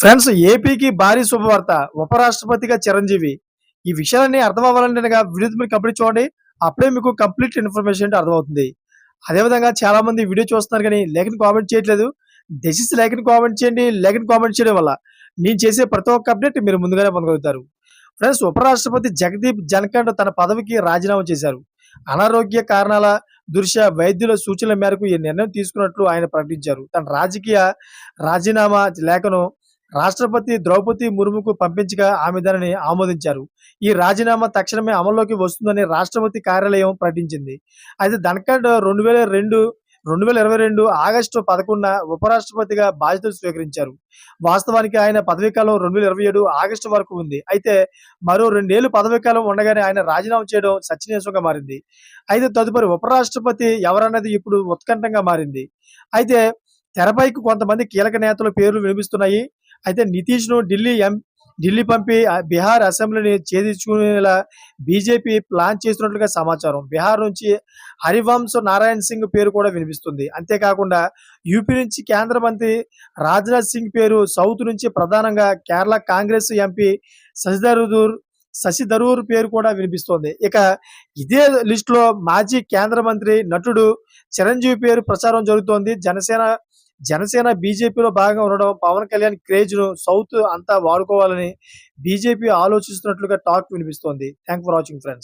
Friends ఏపీకి భారీ శుభవార్త. ఉపరాష్ట్రపతిగా చిరంజీవి. ఈ విషయాలన్నీ అర్థం అవ్వాలంటే వీడియో మీరు కంప్లీట్ చూడండి. అప్పుడే మీకు కంప్లీట్ ఇన్ఫర్మేషన్ అంటే అర్థమవుతుంది. అదేవిధంగా చాలా మంది వీడియో చూస్తున్నారు కానీ లేఖని కామెంట్ చేయట్లేదు. దశిస్ లేఖని కామెంట్ చేయండి. లేఖని కామెంట్ చేయడం వల్ల నేను చేసే ప్రతి ఒక్క అప్డేట్ మీరు ముందుగానే పొందగలుగుతారు. ఫ్రెండ్స్ ఉపరాష్ట్రపతి జగదీప్ జనఖండ్ తన పదవికి రాజీనామా చేశారు. అనారోగ్య కారణాల దృష్ట్యా వైద్యుల సూచనల మేరకు ఈ నిర్ణయం తీసుకున్నట్లు ఆయన ప్రకటించారు. తన రాజకీయ రాజీనామా లేఖను రాష్ట్రపతి ద్రౌపది ముర్ముకు పంపించగా ఆమె దానిని ఆమోదించారు. ఈ రాజీనామా తక్షణమే అమల్లోకి వస్తుందని రాష్ట్రపతి కార్యాలయం ప్రకటించింది. అయితే ధనఖండ్ రెండు వేల రెండు రెండు వేల ఇరవై రెండు ఆగస్టు పదకొండున ఉపరాష్ట్రపతిగా బాధ్యతలు స్వీకరించారు. వాస్తవానికి ఆయన పదవీకాలం రెండు వేల ఇరవై ఏడు ఆగస్టు వరకు ఉంది. అయితే మరో రెండేళ్ళు పదవీకాలం ఉండగానే ఆయన రాజీనామా చేయడం చర్చనీయాంశంగా మారింది. అయితే తదుపరి ఉపరాష్ట్రపతి ఎవరన్నది ఇప్పుడు ఉత్కంఠంగా మారింది. అయితే తెరపైకి కొంతమంది కీలక నేతల పేర్లు వినిపిస్తున్నాయి. అయితే నితీష్ను ఢిల్లీ ఎం ఢిల్లీ పంపి బీహార్ అసెంబ్లీని ఛేదించుకునేలా బీజేపీ ప్లాన్ చేస్తున్నట్లుగా సమాచారం. బీహార్ నుంచి హరివంశ్ నారాయణ్ సింగ్ పేరు కూడా వినిపిస్తుంది. అంతేకాకుండా యూపీ నుంచి కేంద్ర మంత్రి రాజ్నాథ్ సింగ్ పేరు సౌత్ నుంచి ప్రధానంగా కేరళ కాంగ్రెస్ ఎంపీ శశిధరూర్ శశి థరూర్ పేరు కూడా వినిపిస్తోంది. ఇక ఇదే లిస్టులో మాజీ కేంద్ర మంత్రి నటుడు చిరంజీవి పేరు ప్రచారం జరుగుతోంది. జనసేన జనసేన బీజేపీలో భాగంగా ఉండడం పవన్ కళ్యాణ్ క్రేజ్ను సౌత్ అంతా వాడుకోవాలని బీజేపీ ఆలోచిస్తున్నట్లుగా టాక్ వినిపిస్తోంది. Thank for watching friends